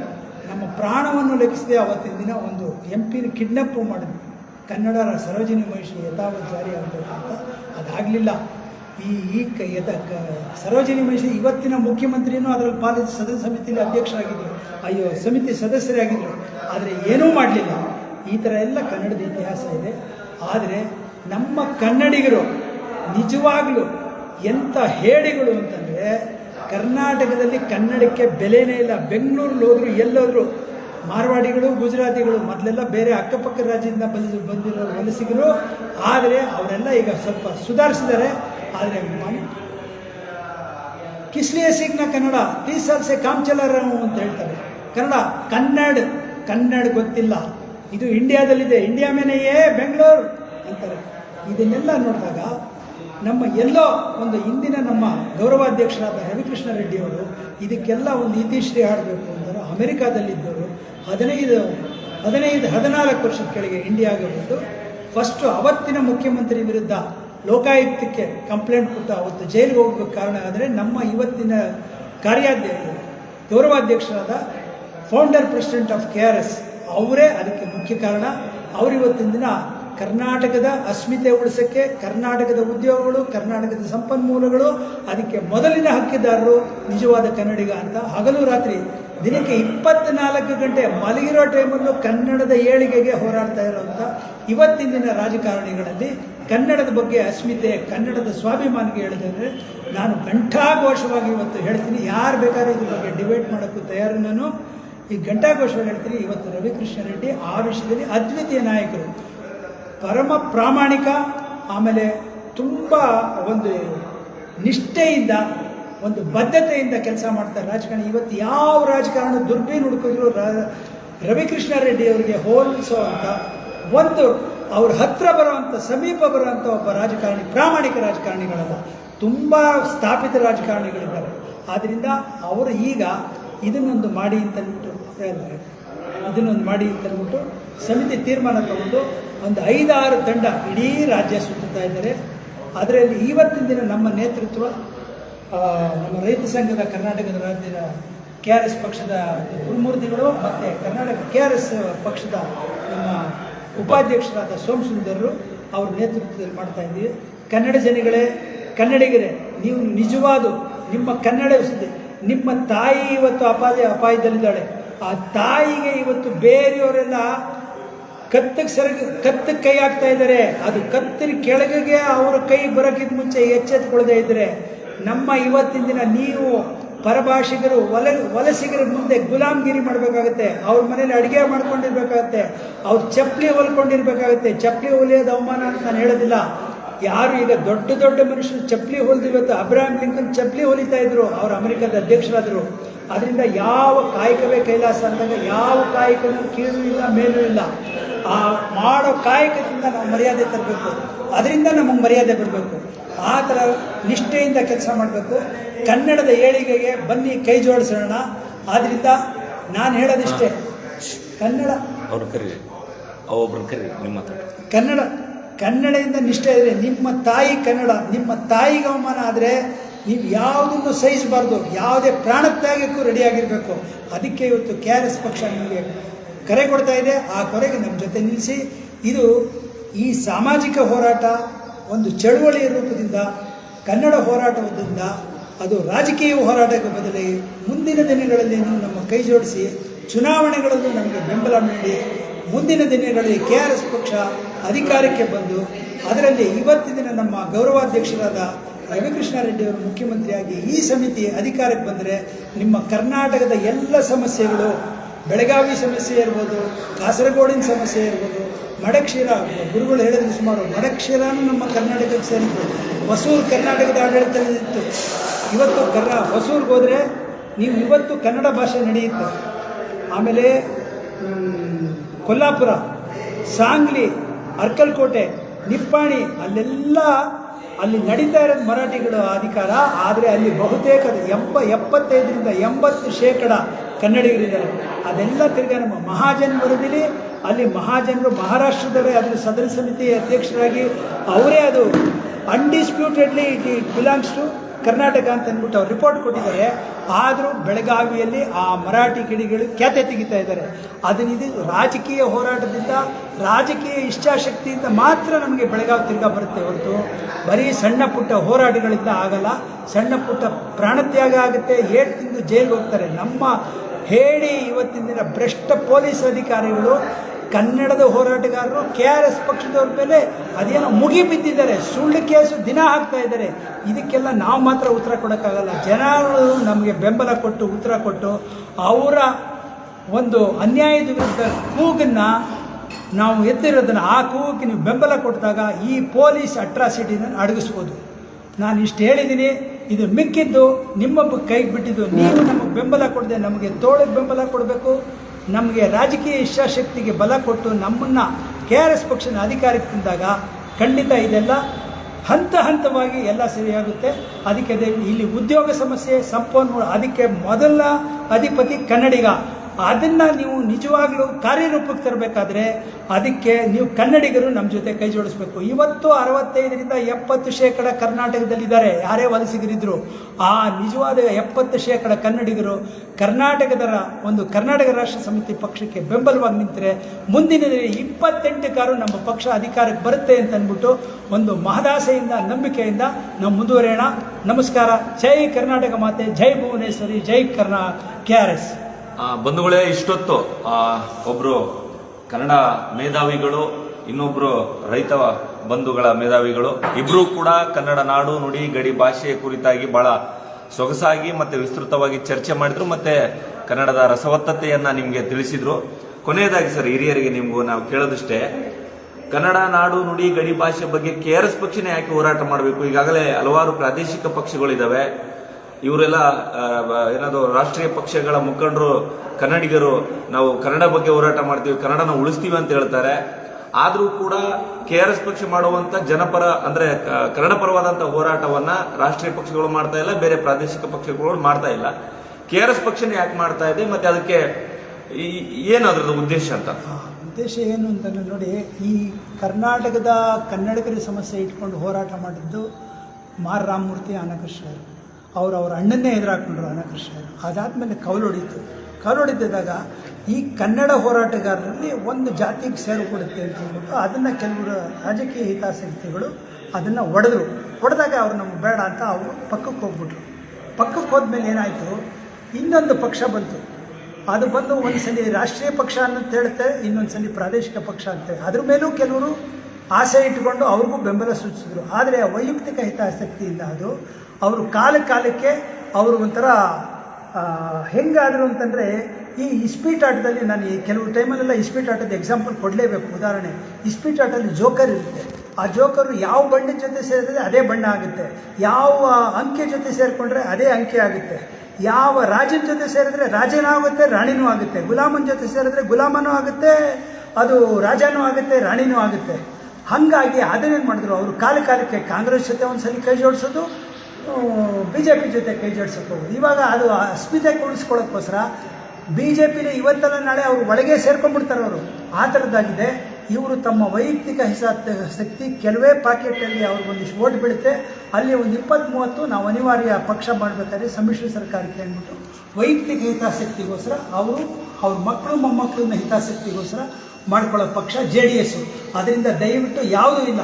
ನಮ್ಮ ಪ್ರಾಣವನ್ನು ಲೆಕ್ಕಿಸದೆ ಅವತ್ತಿನ ದಿನ ಒಂದು ಎಂ ಪಿನ ಕಿಡ್ನಪ್ಪು ಮಾಡಿದ್ವಿ. ಕನ್ನಡ ಸರೋಜಿನಿ ಮಹಿಷಿ ಯಥಾವತ್ ಜಾರಿ ಆಗಬೇಕು ಅಂತ ಅದಾಗಲಿಲ್ಲ. ಈ ಈ ಕ, ಯಥ ಸರೋಜಿನಿ ಮಹಿಷಿ ಇವತ್ತಿನ ಮುಖ್ಯಮಂತ್ರಿಯೂ ಅದರಲ್ಲಿ ಪಾಲಿತ ಸದಸ್ಯ ಸಮಿತಿಯಲ್ಲಿ ಅಧ್ಯಕ್ಷರಾಗಿದ್ದರು ಅಯ್ಯೋ, ಸಮಿತಿ ಸದಸ್ಯರಾಗಿದ್ದರು ಆದರೆ ಏನೂ ಮಾಡಲಿಲ್ಲ. ಈ ಥರ ಎಲ್ಲ ಕನ್ನಡದ ಇತಿಹಾಸ ಇದೆ. ಆದರೆ ನಮ್ಮ ಕನ್ನಡಿಗರು ನಿಜವಾಗಲೂ ಎಂಥ ಹೇಳಿಗಳು ಅಂತಂದರೆ ಕರ್ನಾಟಕದಲ್ಲಿ ಕನ್ನಡಕ್ಕೆ ಬೆಲೆನೇ ಇಲ್ಲ. ಬೆಂಗಳೂರಲ್ಲಿ ಹೋದರೂ ಎಲ್ಲೋದ್ರು ಮಾರ್ವಾಡಿಗಳು, ಗುಜರಾತಿಗಳು, ಮೊದಲೆಲ್ಲ ಬೇರೆ ಅಕ್ಕಪಕ್ಕ ರಾಜ್ಯದಿಂದ ಬಂದು ಬಂದಿರೋ ವಲಸಿಗರು. ಆದರೆ ಅವರೆಲ್ಲ ಈಗ ಸ್ವಲ್ಪ ಸುಧಾರಿಸಿದ್ದಾರೆ. ಆದರೆ ಕಿಸ್ಲಿಯ ಸಿಗ್ನ ಕನ್ನಡ ಪ್ಲೀಸ್ ಆಲ್ಸೆ ಕಾಮ್ ಚಲ ಅಂತ ಹೇಳ್ತಾರೆ. ಕನ್ನಡ ಕನ್ನಡ ಕನ್ನಡ ಗೊತ್ತಿಲ್ಲ. ಇದು ಇಂಡಿಯಾದಲ್ಲಿದೆ. ಇಂಡಿಯಾ ಮೇನೆಯೇ ಬೆಂಗಳೂರು ಅಂತಾರೆ. ಇದನ್ನೆಲ್ಲ ನೋಡಿದಾಗ ನಮ್ಮ ಎಲ್ಲೋ ಒಂದು ಇಂದಿನ ನಮ್ಮ ಗೌರವಾಧ್ಯಕ್ಷರಾದ ರವಿಕೃಷ್ಣ ರೆಡ್ಡಿಯವರು ಇದಕ್ಕೆಲ್ಲ ಒಂದು ಇತಿಶ್ರೀ ಹಾಡಬೇಕು ಅಂದರು. ಅಮೆರಿಕಾದಲ್ಲಿದ್ದವರು ಹದಿನೈದು ಹದಿನೈದು, ಹದಿನಾಲ್ಕು ವರ್ಷದ ಕೆಳಗೆ ಇಂಡಿಯಾಗೆ ಬಂದು ಫಸ್ಟು ಅವತ್ತಿನ ಮುಖ್ಯಮಂತ್ರಿ ವಿರುದ್ಧ ಲೋಕಾಯುಕ್ತಕ್ಕೆ ಕಂಪ್ಲೇಂಟ್ ಕೊಟ್ಟು ಅವತ್ತು ಜೈಲಿಗೆ ಹೋಗ್ಬೇಕು ಕಾರಣ ಆದರೆ ನಮ್ಮ ಇವತ್ತಿನ ಕಾರ್ಯಾಧ್ಯಕ್ಷ ಗೌರವಾಧ್ಯಕ್ಷರಾದ founder president of K R S ಅವರೇ ಅದಕ್ಕೆ ಮುಖ್ಯ ಕಾರಣ. ಅವರಿವತ್ತಿನ ದಿನ ಕರ್ನಾಟಕದ ಅಸ್ಮಿತೆ ಉಳಿಸೋಕ್ಕೆ, ಕರ್ನಾಟಕದ ಉದ್ಯೋಗಗಳು, ಕರ್ನಾಟಕದ ಸಂಪನ್ಮೂಲಗಳು, ಅದಕ್ಕೆ ಮೊದಲಿನ ಹಕ್ಕಿದಾರರು ನಿಜವಾದ ಕನ್ನಡಿಗ ಅಂತ ಹಗಲು ರಾತ್ರಿ ದಿನಕ್ಕೆ ಇಪ್ಪತ್ನಾಲ್ಕು ಗಂಟೆ ಮಲಗಿರೋ ಟೈಮಲ್ಲೂ ಕನ್ನಡದ ಏಳಿಗೆಗೆ ಹೋರಾಡ್ತಾ ಇರುವಂಥ ಇವತ್ತಿನ ದಿನ ರಾಜಕಾರಣಿಗಳಲ್ಲಿ ಕನ್ನಡದ ಬಗ್ಗೆ ಅಸ್ಮಿತೆ, ಕನ್ನಡದ ಸ್ವಾಭಿಮಾನಿಗೆ ಹೇಳಿದರೆ ನಾನು ಘಂಟಾಘೋಷವಾಗಿ ಇವತ್ತು ಹೇಳ್ತೀನಿ. ಯಾರು ಬೇಕಾದ್ರೂ ಇದ್ರ ಬಗ್ಗೆ ಡಿಬೇಟ್ ಮಾಡೋಕ್ಕೂ ತಯಾರು ನಾನು. ಈ ಘಂಟಾಘೋಷವಾಗಿ ಹೇಳ್ತೀನಿ, ಇವತ್ತು ರವಿಕೃಷ್ಣ ರೆಡ್ಡಿ ಆ ವಿಷಯದಲ್ಲಿ ಅದ್ವಿತೀಯ ನಾಯಕರು. ಪರಮ ಪ್ರಾಮಾಣಿಕ, ಆಮೇಲೆ ತುಂಬ ಒಂದು ನಿಷ್ಠೆಯಿಂದ ಒಂದು ಬದ್ಧತೆಯಿಂದ ಕೆಲಸ ಮಾಡ್ತಾರೆ ರಾಜಕಾರಣ. ಇವತ್ತು ಯಾವ ರಾಜಕಾರಣ ದುರ್ಬೀನ್ ಹುಡುಕಿದ್ರು ರವಿಕೃಷ್ಣ ರೆಡ್ಡಿ ಅವರಿಗೆ ಹೋಲಿಸೋ ಅಂತ ಒಂದು ಅವ್ರ ಹತ್ರ ಬರುವಂಥ ಸಮೀಪ ಬರುವಂಥ ಒಬ್ಬ ರಾಜಕಾರಣಿ, ಪ್ರಾಮಾಣಿಕ ರಾಜಕಾರಣಿಗಳಲ್ಲ. ತುಂಬ ಸ್ಥಾಪಿತ ರಾಜಕಾರಣಿಗಳಿದ್ದಾರೆ. ಆದ್ದರಿಂದ ಅವರು ಈಗ ಇದನ್ನೊಂದು ಮಾಡಿ ಅಂತ ಹೇಳಿದ್ದಾರೆ ಇದನ್ನೊಂದು ಮಾಡಿ ಅಂತ ಅಂದ್ಬಿಟ್ಟು ಸಮಿತಿ ತೀರ್ಮಾನ ತಗೊಂಡು ಒಂದು ಐದಾರು ತಂಡ ಇಡೀ ರಾಜ್ಯ ಸುತ್ತುತ್ತಾ ಇದ್ದಾರೆ. ಅದರಲ್ಲಿ ಇವತ್ತಿನ ದಿನ ನಮ್ಮ ನೇತೃತ್ವ ನಮ್ಮ ರೈತ ಸಂಘದ ಕರ್ನಾಟಕದ ರಾಜ್ಯದ ಕೆ ಆರ್ ಎಸ್ ಪಕ್ಷದ ಗುರುಮೂರ್ತಿಗಳು ಮತ್ತು ಕರ್ನಾಟಕ ಕೆ ಆರ್ ಎಸ್ ಪಕ್ಷದ ನಮ್ಮ ಉಪಾಧ್ಯಕ್ಷರಾದ ಸೋಮಸುಂದರರು ಅವ್ರ ನೇತೃತ್ವದಲ್ಲಿ ಮಾಡ್ತಾ ಇದ್ದೀವಿ. ಕನ್ನಡ ಜನಗಳೇ, ಕನ್ನಡಿಗರೇ, ನೀವು ನಿಜವಾದ, ನಿಮ್ಮ ಕನ್ನಡ ಸುದ್ದಿ ನಿಮ್ಮ ತಾಯಿ ಇವತ್ತು ಅಪಾಯ, ಅಪಾಯದಲ್ಲಿದ್ದಾಳೆ. ಆ ತಾಯಿಗೆ ಇವತ್ತು ಬೇರೆಯವರೆಲ್ಲ ಕತ್ತಕ್ಕೆ ಸರಗ ಕತ್ತಕ್ಕೆ ಕೈ ಹಾಕ್ತಾ ಇದ್ದಾರೆ. ಅದು ಕತ್ತಿನ ಕೆಳಗೆ ಅವರ ಕೈ ಬರೋಕ್ಕಿಂತ ಮುಂಚೆ ಎಚ್ಚೆತ್ಕೊಳ್ಳದೆ ಇದ್ದರೆ ನಮ್ಮ ಇವತ್ತಿನ ದಿನ ನೀವು ಪರಭಾಷಿಗರು, ವಲ, ವಲಸಿಗರ ಮುಂದೆ ಗುಲಾಮ್ಗಿರಿ ಮಾಡಬೇಕಾಗುತ್ತೆ. ಅವ್ರ ಮನೇಲಿ ಅಡುಗೆ ಮಾಡ್ಕೊಂಡಿರ್ಬೇಕಾಗತ್ತೆ. ಅವ್ರ ಚಪ್ಪಲಿ ಹೊಲ್ಕೊಂಡಿರ್ಬೇಕಾಗತ್ತೆ. ಚಪ್ಪಲಿ ಹೊಲಿಯೋದು ಅವಮಾನ ಅಂತ ನಾನು ಹೇಳೋದಿಲ್ಲ. ಯಾರು ಈಗ ದೊಡ್ಡ ದೊಡ್ಡ ಮನುಷ್ಯರು ಚಪ್ಪಲಿ ಹೊಲಿದು ಅಬ್ರಾಹಿಂ ಅಬ್ರಾಹಂ ಲಿಂಕನ್ ಚಪ್ಪಲಿ ಹೊಲಿತಾ ಇದ್ರು, ಅವ್ರು ಅಮೆರಿಕದ ಅಧ್ಯಕ್ಷರಾದರು. ಅದರಿಂದ ಯಾವ ಕಾಯಕವೇ ಕೈಲಾಸ ಅಂದಾಗ ಯಾವ ಕಾಯಕನೂ ಕೀಳು ಇಲ್ಲ, ಮೇಲೂ ಇಲ್ಲ. ಆ ಮಾಡೋ ಕಾಯಕದಿಂದ ನಾವು ಮರ್ಯಾದೆ ತರಬೇಕು. ಅದರಿಂದ ನಮಗೆ ಮರ್ಯಾದೆ ಬರಬೇಕು. ಆ ಥರ ನಿಷ್ಠೆಯಿಂದ ಕೆಲಸ ಮಾಡಬೇಕು. ಕನ್ನಡದ ಏಳಿಗೆಗೆ ಬನ್ನಿ ಕೈ ಜೋಡಿಸೋಣ. ಆದ್ದರಿಂದ ನಾನು ಹೇಳೋದಿಷ್ಟೇ ಕನ್ನಡ. ಅವ್ರು ಕರಿ ಒಬ್ರು ಕರಿ ನಿಮ್ಮ ಕನ್ನಡ ಕನ್ನಡದಿಂದ ನಿಷ್ಠೆ ಇದ್ರೆ ನಿಮ್ಮ ತಾಯಿ ಕನ್ನಡ ನಿಮ್ಮ ತಾಯಿಗೆ ಅವಮಾನ ಆದರೆ ನೀವು ಯಾವುದನ್ನು ಸಹಿಸಬಾರ್ದು ಯಾವುದೇ ಪ್ರಾಣತ್ಯಾಗಕ್ಕೂ ರೆಡಿಯಾಗಿರಬೇಕು ಅದಕ್ಕೆ ಇವತ್ತು ಕೆ ಆರ್ ಎಸ್ ಪಕ್ಷ ನಿಮಗೆ ಕರೆ ಕೊಡ್ತಾ ಇದೆ. ಆ ಕೊರೆಗೆ ನಮ್ಮ ಜೊತೆ ನಿಲ್ಲಿಸಿ ಇದು ಈ ಸಾಮಾಜಿಕ ಹೋರಾಟ ಒಂದು ಚಳುವಳಿಯ ರೂಪದಿಂದ ಕನ್ನಡ ಹೋರಾಟದಿಂದ ಅದು ರಾಜಕೀಯ ಹೋರಾಟಕ್ಕೆ ಬದಲಿ ಮುಂದಿನ ದಿನಗಳಲ್ಲಿ ನಮ್ಮ ಕೈ ಜೋಡಿಸಿ ಚುನಾವಣೆಗಳಲ್ಲೂ ನಮಗೆ ಬೆಂಬಲ ನೀಡಿ ಮುಂದಿನ ದಿನಗಳಲ್ಲಿ ಕೆ ಆರ್ ಎಸ್ ಪಕ್ಷ ಅಧಿಕಾರಕ್ಕೆ ಬಂದು ಅದರಲ್ಲಿ ಇವತ್ತಿನ ನಮ್ಮ ಗೌರವಾಧ್ಯಕ್ಷರಾದ ರವಿಕೃಷ್ಣ ರೆಡ್ಡಿ ಅವರು ಮುಖ್ಯಮಂತ್ರಿಯಾಗಿ ಈ ಸಮಿತಿ ಅಧಿಕಾರಕ್ಕೆ ಬಂದರೆ ನಿಮ್ಮ ಕರ್ನಾಟಕದ ಎಲ್ಲ ಸಮಸ್ಯೆಗಳು, ಬೆಳಗಾವಿ ಸಮಸ್ಯೆ ಇರ್ಬೋದು, ಕಾಸರಗೋಡಿನ ಸಮಸ್ಯೆ ಇರ್ಬೋದು ಮಡಕ್ಷೀರ, ಗುರುಗಳು ಹೇಳಿದ್ರು ಸುಮಾರು ಮಡಕ್ಷೀರನೂ ನಮ್ಮ ಕರ್ನಾಟಕಕ್ಕೆ ಸೇರಿತ್ತು. ಹೊಸೂರು ಕರ್ನಾಟಕದ ಆಡಳಿತದಲ್ಲಿತ್ತು ಇವತ್ತು ಕರ್ನ, ಹೊಸೂರಿಗೆ ಹೋದರೆ ನೀವು ಇವತ್ತು ಕನ್ನಡ ಭಾಷೆ ನಡೆಯುತ್ತೆ. ಆಮೇಲೆ ಕೊಲ್ಲಾಪುರ, ಸಾಂಗ್ಲಿ, ಅರ್ಕಲ್ಕೋಟೆ, ನಿಪ್ಪಾಣಿ, ಅಲ್ಲೆಲ್ಲ ಅಲ್ಲಿ ನಡೀತಾ ಇರೋದು ಮರಾಠಿಗಳು ಅಧಿಕಾರ. ಆದರೆ ಅಲ್ಲಿ ಬಹುತೇಕ ಎಂಬ, ಎಪ್ಪತ್ತೈದರಿಂದ ಎಂಬತ್ತು ಶೇಕಡ ಕನ್ನಡಿಗರಿದ್ದಾರೆ. ಅದೆಲ್ಲ ತಿರ್ಗಾ ನಮ್ಮ ಮಹಾಜನ್ ವರದಿಲಿ ಅಲ್ಲಿ ಮಹಾಜನರು ಮಹಾರಾಷ್ಟ್ರದವರೇ ಅದರ ಸದನ ಸಮಿತಿ ಅಧ್ಯಕ್ಷರಾಗಿ ಅವರೇ ಅದು undisputedly it belongs to Karnataka ಅಂತ ಅಂದ್ಬಿಟ್ಟು ಅವ್ರು ರಿಪೋರ್ಟ್ ಕೊಟ್ಟಿದ್ದಾರೆ. ಆದರೂ ಬೆಳಗಾವಿಯಲ್ಲಿ ಆ ಮರಾಠಿ ಕಿಡಿಗಳು ಖ್ಯಾತೆ ತೆಗಿತಾ ಇದ್ದಾರೆ. ಅದನ್ನ ರಾಜಕೀಯ ಹೋರಾಟದಿಂದ, ರಾಜಕೀಯ ಇಚ್ಛಾಶಕ್ತಿಯಿಂದ ಮಾತ್ರ ನಮಗೆ ಬೆಳಗಾವಿ ತಿರ್ಗಾ ಬರುತ್ತೆ ಹೊರತು. ಬರೀ ಸಣ್ಣ ಪುಟ್ಟ ಹೋರಾಟಗಳಿಂದ ಆಗಲ್ಲ. ಸಣ್ಣ ಪುಟ್ಟ ಪ್ರಾಣತ್ಯಾಗ ಆಗುತ್ತೆ. ಏಟ್ ತಿಂದು ಜೈಲಿಗೆ ಹೋಗ್ತಾರೆ. ನಮ್ಮ ಹೇಳಿ ಇವತ್ತಿನ ದಿನ ಭ್ರಷ್ಟ ಪೊಲೀಸ್ ಅಧಿಕಾರಿಗಳು ಕನ್ನಡದ ಹೋರಾಟಗಾರರು ಕೆ ಆರ್ ಎಸ್ ಪಕ್ಷದವ್ರ ಮೇಲೆ ಅದೇನೋ ಮುಗಿ ಬಿದ್ದಿದ್ದಾರೆ, ಸುಳ್ಳು ಕೇಸು ದಿನ ಹಾಕ್ತಾ ಇದ್ದಾರೆ. ಇದಕ್ಕೆಲ್ಲ ನಾವು ಮಾತ್ರ ಉತ್ತರ ಕೊಡೋಕ್ಕಾಗಲ್ಲ. ಜನರು ನಮಗೆ ಬೆಂಬಲ ಕೊಟ್ಟು ಉತ್ತರ ಕೊಟ್ಟು ಅವರ ಒಂದು ಅನ್ಯಾಯದ ವಿರುದ್ಧ ಕೂಗನ್ನು ನಾವು ಎತ್ತಿರೋದನ್ನು ಆ ಕೂಗಕ್ಕೆ ನೀವು ಬೆಂಬಲ ಕೊಟ್ಟಿದಾಗ ಈ ಪೊಲೀಸ್ ಅಟ್ರಾಸಿಟಿನ ಅಡಗಿಸ್ಬೋದು. ನಾನು ಇಷ್ಟು ಹೇಳಿದ್ದೀನಿ ಇದು ಮಿಕ್ಕಿದ್ದು ನಿಮ್ಮ ಕೈಗೆ ಬಿಟ್ಟಿದ್ದು. ನೀವು ನಮಗೆ ಬೆಂಬಲ ಕೊಡದೆ ನಮಗೆ ತೋಳಿಗೆ ಬೆಂಬಲ ಕೊಡಬೇಕು. ನಮಗೆ ರಾಜಕೀಯ ಇಚ್ಛಾಶಕ್ತಿಗೆ ಬಲ ಕೊಟ್ಟು ನಮ್ಮನ್ನು ಕೆ ಆರ್ ಎಸ್ ಪಕ್ಷನ ಅಧಿಕಾರಕ್ಕೆ ತಂದಾಗ ಖಂಡಿತ ಇದೆಲ್ಲ ಹಂತ ಹಂತವಾಗಿ ಎಲ್ಲ ಸರಿಯಾಗುತ್ತೆ. ಅದಕ್ಕೆ ಅದೇ ಇಲ್ಲಿ ಉದ್ಯೋಗ ಸಮಸ್ಯೆ, ಸಂಪನ್ಮೂಲ, ಅದಕ್ಕೆ ಮೊದಲ ಅಧಿಪತಿ ಕನ್ನಡಿಗ. ಅದನ್ನು ನೀವು ನಿಜವಾಗ್ಲೂ ಕಾರ್ಯರೂಪಕ್ಕೆ ತರಬೇಕಾದ್ರೆ ಅದಕ್ಕೆ ನೀವು ಕನ್ನಡಿಗರು ನಮ್ಮ ಜೊತೆ ಕೈ ಜೋಡಿಸ್ಬೇಕು. ಇವತ್ತು ಅರವತ್ತೈದರಿಂದ ಎಪ್ಪತ್ತು ಶೇಕಡ ಕರ್ನಾಟಕದಲ್ಲಿದ್ದಾರೆ. ಯಾರೇ ವಲಸಿಗರಿದ್ರು, ಆ ನಿಜವಾದ ಎಪ್ಪತ್ತು ಶೇಕಡ ಕನ್ನಡಿಗರು ಕರ್ನಾಟಕದ ಒಂದು ಕರ್ನಾಟಕ ರಾಷ್ಟ್ರ ಸಮಿತಿ ಪಕ್ಷಕ್ಕೆ ಬೆಂಬಲವಾಗಿ ನಿಂತರೆ ಮುಂದಿನ ದಿನ ಇಪ್ಪತ್ತೆಂಟು ಕಾರು ನಮ್ಮ ಪಕ್ಷ ಅಧಿಕಾರಕ್ಕೆ ಬರುತ್ತೆ ಅಂತ ಅಂದ್ಬಿಟ್ಟು ಒಂದು ಮಹದಾಸೆಯಿಂದ, ನಂಬಿಕೆಯಿಂದ ನಾವು ಮುಂದುವರಿಯೋಣ. ನಮಸ್ಕಾರ. ಜೈ ಕರ್ನಾಟಕ ಮಾತೆ, ಜೈ ಭುವನೇಶ್ವರಿ, ಜೈ ಕರ್ನಾ, ಕೆ ಆರ್ ಎಸ್. ಬಂಧುಗಳೇ, ಇಷ್ಟೊತ್ತು ಒಬ್ಬರು ಕನ್ನಡ ಮೇಧಾವಿಗಳು, ಇನ್ನೊಬ್ರು ರೈತ ಬಂಧುಗಳ ಮೇಧಾವಿಗಳು, ಇಬ್ರು ಕೂಡ ಕನ್ನಡ ನಾಡು, ನುಡಿ, ಗಡಿ ಭಾಷೆ ಕುರಿತಾಗಿ ಬಹಳ ಸೊಗಸಾಗಿ ಮತ್ತೆ ವಿಸ್ತೃತವಾಗಿ ಚರ್ಚೆ ಮಾಡಿದ್ರು, ಮತ್ತೆ ಕನ್ನಡದ ರಸವತ್ತತೆಯನ್ನ ನಿಮ್ಗೆ ತಿಳಿಸಿದ್ರು. ಕೊನೆಯದಾಗಿ ಸರ್, ಹಿರಿಯರಿಗೆ ನಿಮ್ಗೂ ನಾವು ಕೇಳೋದಷ್ಟೇ, ಕನ್ನಡ ನಾಡು, ನುಡಿ, ಗಡಿ ಭಾಷೆ ಬಗ್ಗೆ ಕೆ ಆರ್ ಎಸ್ ಪಕ್ಷನೇ ಯಾಕೆ ಹೋರಾಟ ಮಾಡಬೇಕು? ಈಗಾಗಲೇ ಹಲವಾರು ಪ್ರಾದೇಶಿಕ ಪಕ್ಷಗಳಿದಾವೆ. ಇವರೆಲ್ಲ ಏನಾದ್ರು ರಾಷ್ಟ್ರೀಯ ಪಕ್ಷಗಳ ಮುಖಂಡರು, ಕನ್ನಡಿಗರು, ನಾವು ಕನ್ನಡ ಬಗ್ಗೆ ಹೋರಾಟ ಮಾಡ್ತೀವಿ, ಕನ್ನಡನ ಉಳಿಸ್ತೀವಿ ಅಂತ ಹೇಳ್ತಾರೆ. ಆದರೂ ಕೂಡ ಕೆ ಆರ್ ಎಸ್ ಪಕ್ಷ ಮಾಡುವಂತ ಜನಪರ, ಅಂದ್ರೆ ಕನ್ನಡ ಪರವಾದಂತ ಹೋರಾಟವನ್ನ ರಾಷ್ಟ್ರೀಯ ಪಕ್ಷಗಳು ಮಾಡ್ತಾ ಇಲ್ಲ, ಬೇರೆ ಪ್ರಾದೇಶಿಕ ಪಕ್ಷಗಳು ಮಾಡ್ತಾ ಇಲ್ಲ. ಕೆ ಆರ್ ಎಸ್ ಪಕ್ಷನೇ ಯಾಕೆ ಮಾಡ್ತಾ ಇದೆ, ಮತ್ತೆ ಅದಕ್ಕೆ ಏನು ಅದರ ಉದ್ದೇಶ ಅಂತ? ಉದ್ದೇಶ ಏನು ಅಂತಂದ್ರೆ ನೋಡಿ, ಈ ಕರ್ನಾಟಕದ ಕನ್ನಡಿಗರ ಸಮಸ್ಯೆ ಇಟ್ಕೊಂಡು ಹೋರಾಟ ಮಾಡಿದ್ದು ಮಾರ್ ರಾಮಮೂರ್ತಿ ಅನಕೃಷ್ಣರು ಅವರು ಅವ್ರ ಅಣ್ಣನ್ನೇ ಎದುರಾಕೊಂಡ್ರು ಅನಕೃಷ್ಣರು ಅದಾದಮೇಲೆ ಕವಲೊಡೀತು ಕವಲೊಡಿದ್ದಾಗ ಈ ಕನ್ನಡ ಹೋರಾಟಗಾರರಲ್ಲಿ ಒಂದು ಜಾತಿಗೆ ಸೇರಿಕೊಡುತ್ತೆ ಅಂತ ಹೇಳ್ಬಿಟ್ಟು ಅದನ್ನು ಕೆಲವರು ರಾಜಕೀಯ ಹಿತಾಸಕ್ತಿಗಳು ಅದನ್ನು ಒಡೆದ್ರು ಹೊಡೆದಾಗ ಅವ್ರು ನಮ್ಗೆ ಬೇಡ ಅಂತ ಅವರು ಪಕ್ಕಕ್ಕೆ ಹೋಗ್ಬಿಟ್ರು. ಪಕ್ಕಕ್ಕೆ ಹೋದ್ಮೇಲೆ ಏನಾಯಿತು? ಇನ್ನೊಂದು ಪಕ್ಷ ಬಂತು. ಅದು ಬಂದು ಒಂದ್ಸಲಿ ರಾಷ್ಟ್ರೀಯ ಪಕ್ಷ ಅಂತ ಹೇಳುತ್ತೆ, ಇನ್ನೊಂದ್ಸಲಿ ಪ್ರಾದೇಶಿಕ ಪಕ್ಷ ಅಂತ ಅದ್ರ ಮೇಲೂ ಕೆಲವರು ಆಸೆ ಇಟ್ಟುಕೊಂಡು ಅವ್ರಿಗೂ ಬೆಂಬಲ ಸೂಚಿಸಿದ್ರು. ಆದರೆ ವೈಯಕ್ತಿಕ ಹಿತಾಸಕ್ತಿಯಿಂದ ಅದು ಅವರು ಕಾಲ ಕಾಲಕ್ಕೆ ಅವರು ಒಂಥರ ಹೆಂಗಾದರು ಅಂತಂದರೆ ಈ ಇಸ್ಪೀಟ್ ಆಟದಲ್ಲಿ ನಾನು ಈ ಕೆಲವು ಟೈಮಲ್ಲೆಲ್ಲ ಇಸ್ಪೀಟ್ ಆಟದ ಎಕ್ಸಾಂಪಲ್ ಕೊಡಲೇಬೇಕು. ಉದಾಹರಣೆ, ಇಸ್ಪೀಟ್ ಆಟದಲ್ಲಿ ಜೋಕರ್ ಇರುತ್ತೆ. ಆ ಜೋಕರು ಯಾವ ಬಣ್ಣದ ಜೊತೆ ಸೇರಿದ್ರೆ ಅದೇ ಬಣ್ಣ ಆಗುತ್ತೆ. ಯಾವ ಅಂಕೆ ಜೊತೆ ಸೇರಿಕೊಂಡ್ರೆ ಅದೇ ಅಂಕೆ ಆಗುತ್ತೆ. ಯಾವ ರಾಜನ ಜೊತೆ ಸೇರಿದ್ರೆ ರಾಜನೂ ಆಗುತ್ತೆ, ರಾಣಿನೂ ಆಗುತ್ತೆ. ಗುಲಾಮನ ಜೊತೆ ಸೇರಿದ್ರೆ ಗುಲಾಮನೂ ಆಗುತ್ತೆ, ಅದು ರಾಜನೂ ಆಗುತ್ತೆ, ರಾಣಿನೂ ಆಗುತ್ತೆ. ಹಾಗಾಗಿ ಅದನ್ನೇನು ಮಾಡಿದ್ರು? ಅವರು ಕಾಲ ಕಾಲಕ್ಕೆ ಕಾಂಗ್ರೆಸ್ ಜೊತೆ ಒಂದ್ಸಲಿ ಕೈ ಜೋಡಿಸೋದು ಬಿ ಜೆ ಪಿ ಜೊತೆ ಕೈ ಜೋಡಿಸೋಕೆ. ಇವಾಗ ಅದು ಅಸ್ಮಿತೆ ಉಳಿಸ್ಕೊಳ್ಳೋಕ್ಕೋಸ್ಕರ ಬಿ ಜೆ ಪಿನ ಇವತ್ತಲ್ಲ ನಾಳೆ ಅವರು ಒಳಗೆ ಸೇರ್ಕೊಂಡ್ಬಿಡ್ತಾರೆ ಅವರು. ಆ ಥರದ್ದಾಗಿದೆ. ಇವರು ತಮ್ಮ ವೈಯಕ್ತಿಕ ಹಿತಾಸಕ್ತಿ ಕೆಲವೇ ಪಾಕೆಟಲ್ಲಿ ಅವ್ರಿಗೊಂದಿಷ್ಟು ಓಟ್ ಬೀಳುತ್ತೆ. ಅಲ್ಲಿ ಒಂದು ಇಪ್ಪತ್ತು ಮೂವತ್ತು ನಾವು ಅನಿವಾರ್ಯ ಪಕ್ಷ ಮಾಡಬೇಕಾದ್ರೆ ಸಮ್ಮಿಶ್ರ ಸರ್ಕಾರಕ್ಕೆ ಅಂದ್ಬಿಟ್ಟು ವೈಯಕ್ತಿಕ ಹಿತಾಸಕ್ತಿಗೋಸ್ಕರ ಅವರು ಅವ್ರ ಮಕ್ಕಳು ಮೊಮ್ಮಕ್ಕಳನ್ನ ಹಿತಾಸಕ್ತಿಗೋಸ್ಕರ ಮಾಡ್ಕೊಳ್ಳೋ ಪಕ್ಷ ಜೆ ಡಿ ಎಸ್ಸು ಅದರಿಂದ ದಯವಿಟ್ಟು ಯಾವುದೂ ಇಲ್ಲ.